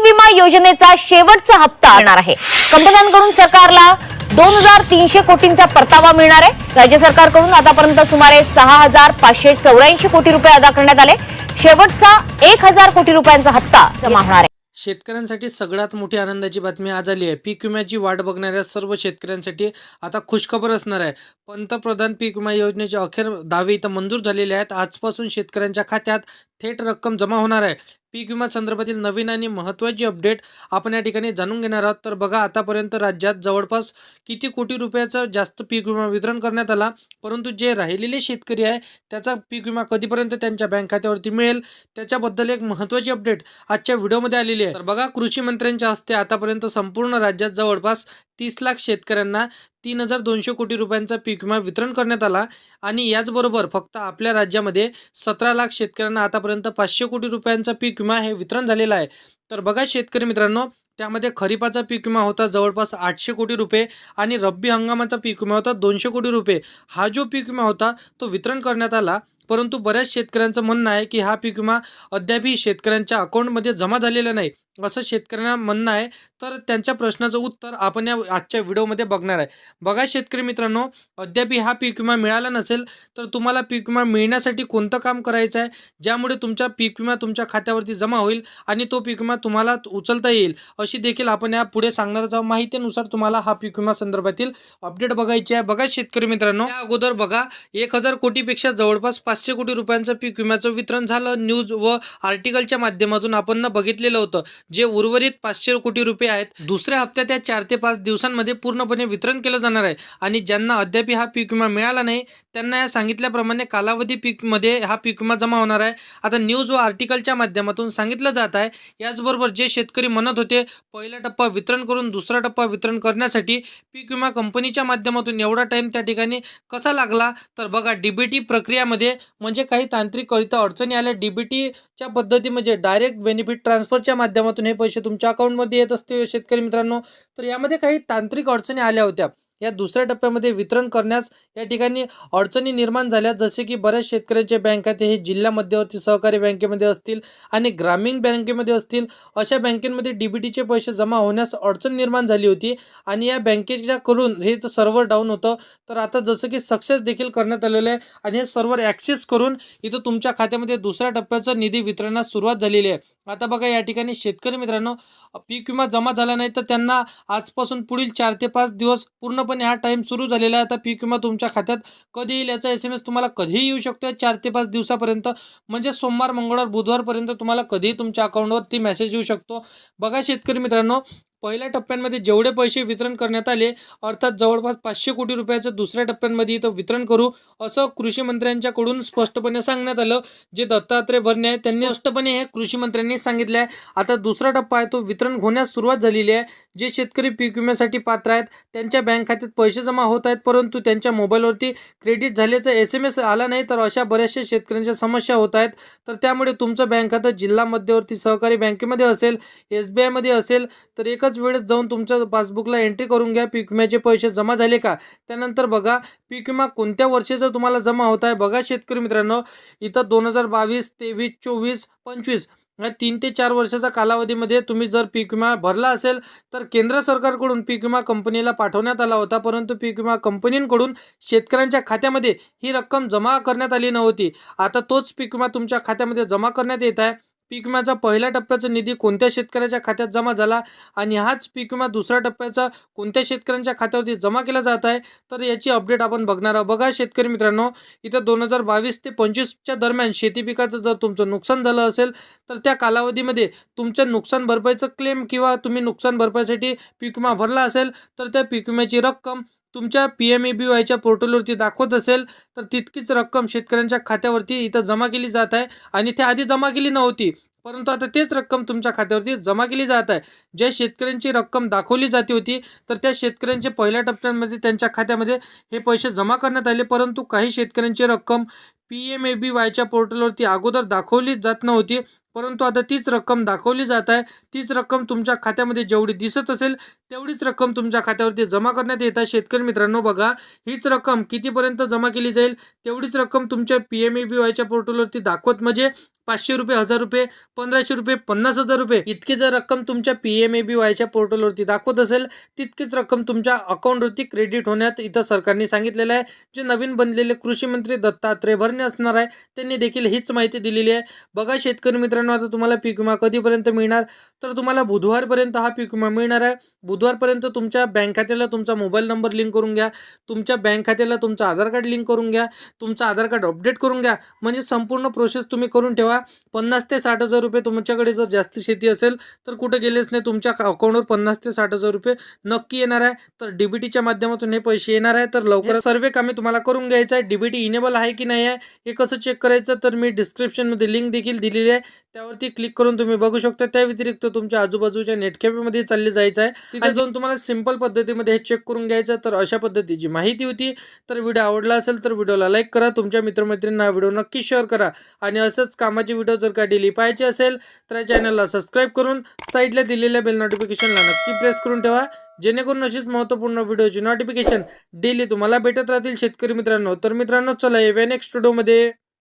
विमा योजनेचा शेवटचा हप्ता येणार आहे. कंपन्यांकडून सरकारला दोन हजार तीनशे कोटींचा परतावा मिळणार आहे. राज्य सरकारकडून आतापर्यंत सुमारे सहा हजार पाचशे चौऱ्याऐंशी कोटी रुपये अदा करण्यात आले. शेवटचा एक हजार कोटी रुपयांचा हप्ता जमा होणार आहे. शेतकऱ्यांसाठी सगळ्यात मोठी आनंदाची बातमी आज आली आहे. पीक विम्याची वाट बघणाऱ्या सर्व शेतकऱ्यांसाठी आता खुशखबर असणार आहे. पंतप्रधान पीक विमा योजनेचे अखेर दावे इथं मंजूर झालेले आहेत. आजपासून शेतकऱ्यांच्या खात्यात थेट रक्कम जमा होणार आहे. पीक विमा संदर्भातील नवीन आणि महत्त्वाची अपडेट आपण या ठिकाणी जाणून घेणार आहोत. तर बघा आतापर्यंत राज्यात जवळपास किती कोटी रुपयाचं जास्त पीक विमा वितरण करण्यात आला परंतु जे राहिलेले शेतकरी आहे त्याचा पीक विमा कधीपर्यंत त्यांच्या बँक खात्यावरती मिळेल त्याच्याबद्दल एक महत्त्वाची अपडेट आजच्या व्हिडिओमध्ये आलेली आहे. तर बघा कृषी मंत्र्यांच्या हस्ते आतापर्यंत संपूर्ण राज्यात जवळपास तीस लाख शेतकऱ्यांना तीन हजार दोनशे कोटी रुपयांचा पीक विमा वितरण करण्यात आला आणि याचबरोबर फक्त आपल्या राज्यामध्ये सतरा लाख शेतकऱ्यांना आतापर्यंत पाचशे कोटी रुपयांचा पीक विमा हे वितरण झालेला आहे. तर बघा शेतकरी मित्रांनो त्यामध्ये खरीपाचा पीक विमा होता जवळपास आठशे कोटी रुपये आणि रब्बी हंगामाचा पीक विमा होता दोनशे कोटी रुपये. हा जो पीक विमा होता तो वितरण करण्यात आला परंतु बऱ्याच शेतकऱ्यांचं म्हणणं आहे की हा पीक विमा अद्यापही शेतकऱ्यांच्या अकाउंटमध्ये जमा झालेला नाही. असं शेतकऱ्यांना म्हणणं आहे. तर त्यांच्या प्रश्नाचं उत्तर आपण या आजच्या व्हिडिओमध्ये बघणार आहे. बघा शेतकरी मित्रांनो अद्यापही हा पीक विमा मिळाला नसेल तर तुम्हाला पीक विमा मिळण्यासाठी कोणतं काम करायचं आहे? ज्यामुळे तुमचा पीक विमा तुमच्या खात्यावरती जमा होईल आणि तो पीक विमा तुम्हाला उचलता येईल. अशी देखील आपण या पुढे सांगणार आहोत. माहितीनुसार तुम्हाला हा पीक विमा संदर्भातील अपडेट बघायची आहे. बघा शेतकरी मित्रांनो अगोदर बघा एक हजार कोटीपेक्षा जवळपास पाचशे कोटी रुपयांचं पीक विम्याचं वितरण झालं. न्यूज व आर्टिकलच्या माध्यमातून आपण बघितलेलं होतं. जे उर्वरित पाचशे कोटी रुपये आहेत दुसऱ्या हप्त्यात या चार ते पाच दिवसांमध्ये पूर्णपणे वितरण केलं जाणार आहे. आणि ज्यांना अद्याप हा पीक विमा मिळाला नाही त्यांना या सांगितल्याप्रमाणे कालावधी पीकमध्ये हा पीक विमा जमा होणार आहे. आता न्यूज व आर्टिकलच्या माध्यमातून सांगितलं जात आहे. याचबरोबर जे शेतकरी म्हणत होते पहिला टप्पा वितरण करून दुसरा टप्पा वितरण करण्यासाठी पीक विमा कंपनीच्या माध्यमातून एवढा टाईम त्या ठिकाणी कसा लागला? तर बघा डीबीटी प्रक्रियामध्ये म्हणजे काही तांत्रिक करिता अडचणी आल्या. डीबीटीच्या पद्धती म्हणजे डायरेक्ट बेनिफिट ट्रान्सफरच्या माध्यमातून हे पैसे तुमच्या अकाउंटमध्ये येत असते शेतकरी मित्रांनो. तर यामध्ये काही तांत्रिक अडचणी आल्या होत्या. या दुसऱ्या टप्प्यामध्ये वितरण करण्यास या ठिकाणी अडचणी निर्माण झाल्या. जसे की बऱ्याच शेतकऱ्यांचे बँक खाते हे जिल्हा मध्यवर्ती सहकारी बँकेमध्ये असतील आणि ग्रामीण बँकेमध्ये असतील. अशा बँकेमध्ये डी बी टीचे पैसे जमा होण्यास अडचण निर्माण झाली होती आणि या बँकेच्या करून हे सर्व्हर डाऊन होतं. तर आता जसं की सक्सेस देखील करण्यात आलेलं आहे आणि हे सर्व्हर ॲक्सेस करून इथं तुमच्या खात्यामध्ये दुसऱ्या टप्प्याचं निधी वितरणास सुरुवात झालेली आहे. आता बघा या ठिकाणी शेतकरी मित्रांनो पीक विमा जमा झाला नाही तर त्यांना आजपासून पुढील चार ते पाच दिवस पूर्णपणे हा टाईम सुरू झालेला आहे. आता पीक विमा तुमच्या खात्यात कधी येईल याचा एस एम एस तुम्हाला कधीही येऊ शकतो. चार ते पाच दिवसापर्यंत म्हणजे सोमवार मंगळवार बुधवारपर्यंत तुम्हाला कधीही तुमच्या अकाउंटवरती मेसेज येऊ शकतो. बघा शेतकरी मित्रांनो पहिल्या टप्प्यांमध्ये जेवढे पैसे वितरण करण्यात आले अर्थात जवळपास पाचशे कोटी रुपयाचं दुसऱ्या टप्प्यांमध्ये इथं वितरण करू असं कृषी मंत्र्यांच्याकडून स्पष्टपणे सांगण्यात आलं. जे दत्तात्रय भरणे आहे त्यांनी स्पष्टपणे हे कृषी मंत्र्यांनी सांगितलं आहे आता दुसरा टप्पा आहे तो वितरण होण्यास सुरुवात झालेली आहे. जे शेतकरी पीक विम्यासाठी पात्र आहेत त्यांच्या बँक खात्यात पैसे जमा होत आहेत परंतु त्यांच्या मोबाईलवरती क्रेडिट झाल्याचा एस एम एस आला नाही तर अशा बऱ्याचशा शेतकऱ्यांच्या समस्या होत आहेत. तर त्यामुळे तुमचं बँक खातं जिल्हा मध्यवर्ती सहकारी बँकेमध्ये असेल एस बी आयमध्ये असेल तर एकच वेळेस जाऊन तुमच्या पासबुकला एंट्री करून घ्या पीक विम्याचे पैसे जमा झाले का? त्यानंतर बघा पीक विमा कोणत्या वर्षाचा तुम्हाला जमा होत आहे? बघा शेतकरी मित्रांनो इथं दोन हजार बावीस तेवीस चोवीस पंचवीस तीन ते चार वर्षाच्या कालावधीमध्ये तुम्ही जर पीक विमा भरला असेल तर केंद्र सरकारकडून पीक विमा कंपनीला पाठवण्यात आला होता परंतु पीक विमा कंपनींकडून शेतकऱ्यांच्या खात्यामध्ये ही रक्कम जमा करण्यात आली नव्हती. आता तोच पीक विमा तुमच्या खात्यामध्ये जमा करण्यात येत आहे. पीक विम्याचा पहिल्या टप्प्याचा निधी कोणत्या शेतकऱ्याच्या खात्यात जमा झाला आणि हाच पीक विमा दुसऱ्या टप्प्याचा कोणत्या शेतकऱ्यांच्या खात्यावरती जमा केला जात आहे? तर याची अपडेट आपण बघणार आहोत. बघा शेतकरी मित्रांनो इथं दोन हजार बावीस ते पंचवीसच्या दरम्यान शेती पिकाचं जर तुमचं नुकसान झालं असेल तर त्या कालावधीमध्ये तुमच्या नुकसान भरपाईचं क्लेम किंवा तुम्ही नुकसान भरपाईसाठी पीक विमा भरला असेल तर त्या पीक विम्याची रक्कम तुमच्या पी एम ए बी वायच्या पोर्टलवरती दाखवत असेल तर तितकीच रक्कम शेतकऱ्यांच्या खात्यावरती इथं जमा केली जात आहे आणि ते आधी जमा केली नव्हती. परंतु आता तेच रक्कम तुमच्या खात्यावरती जमा केली जात आहे. ज्या शेतकऱ्यांची रक्कम दाखवली जाते होती तर त्या शेतकऱ्यांचे पहिल्या टप्प्यांमध्ये त्यांच्या खात्यामध्ये हे पैसे जमा करण्यात आले. परंतु काही शेतकऱ्यांची रक्कम पी एम ए बी वायच्या पोर्टलवरती अगोदर दाखवली जात नव्हती. परंतु आता तीच रक्कम दाखवली जात आहे. तीच रक्कम तुमच्या खात्यामध्ये जेवढी दिसत असेल तेवढीच रक्कम तुमच्या खात्यावरती जमा करण्यात येत आहे. शेतकरी मित्रांनो बघा हीच रक्कम कितीपर्यंत जमा केली जाईल तेवढीच रक्कम तुमच्या पी एम ए बी वायच्या पोर्टलवरती दाखवत म्हणजे पाचशे रुपये हजार रुपये पंधराशे रुपये पन्नास हजार रुपये इतकी जर रक्कम तुमच्या पी एम ए बी वायच्या पोर्टलवरती दाखवत असेल तितकीच रक्कम तुमच्या अकाउंटवरती क्रेडिट होण्यात इथं सरकारने सांगितलेलं आहे. जे नवीन बनलेले कृषी मंत्री दत्तात्रय भरणे असणार आहे त्यांनी देखील हीच माहिती दिलेली आहे. बघा शेतकरी मित्रांनो आता तुम्हाला पीक विमा कधीपर्यंत मिळणार? तर तुम्हाला बुधवारपर्यंत हा पीक विमा मिळणार आहे. बुधवारपर्यंत तुमच्या बँक खात्याला तुमचा मोबाईल नंबर लिंक करून घ्या. तुमच्या बँक खात्याला तुमचं आधार कार्ड लिंक करून घ्या. तुमचं आधार कार्ड अपडेट करून घ्या. म्हणजे संपूर्ण प्रोसेस तुम्ही करून ठेवा. पन्नास ते साठ हजार रुपये तुमच्याकडे जर जास्त शेती असेल तर कुठे गेलेच नाही. तुमच्या अकाउंटवर पन्नास ते साठ हजार रुपये नक्की येणार आहे. तर डीबीटीच्या माध्यमातून हे पैसे येणार आहे. तर लवकर सर्व कामे तुम्हाला करून घ्यायचं आहे. डीबीटी इनेबल आहे की नाही आहे हे कसं चेक करायचं? तर मी डिस्क्रिप्शनमध्ये लिंक देखील दिलेली आहे. त्यावरती क्लिक करून तुम्ही बघू शकता. त्या व्यतिरिक्त तुमच्या आजूबाजूच्या नेटकॅफेमध्ये चालले जायचं आहे. तिथे जाऊन तुम्हाला सिंपल पद्धतीमध्ये हे चेक करून घ्यायचं तर अशा पद्धतीची माहिती होती. तर व्हिडिओ आवडला असेल तर व्हिडिओला लाईक करा. तुमच्या मित्रमैत्रिणींना हा व्हिडिओ नक्की शेअर करा. आणि असंच कामाची व्हिडिओ जर का डेली पाहायची असेल तर या चॅनलला सबस्क्राईब करून साईडला दिलेल्या बेल नोटिफिकेशनला नक्की प्रेस करून ठेवा. जेणेकरून अशीच महत्त्वपूर्ण व्हिडिओची नोटिफिकेशन डेली तुम्हाला भेटत राहतील. शेतकरी मित्रांनो तर मित्रांनो चला येऊया नेक्स्ट व्हिडिओमध्ये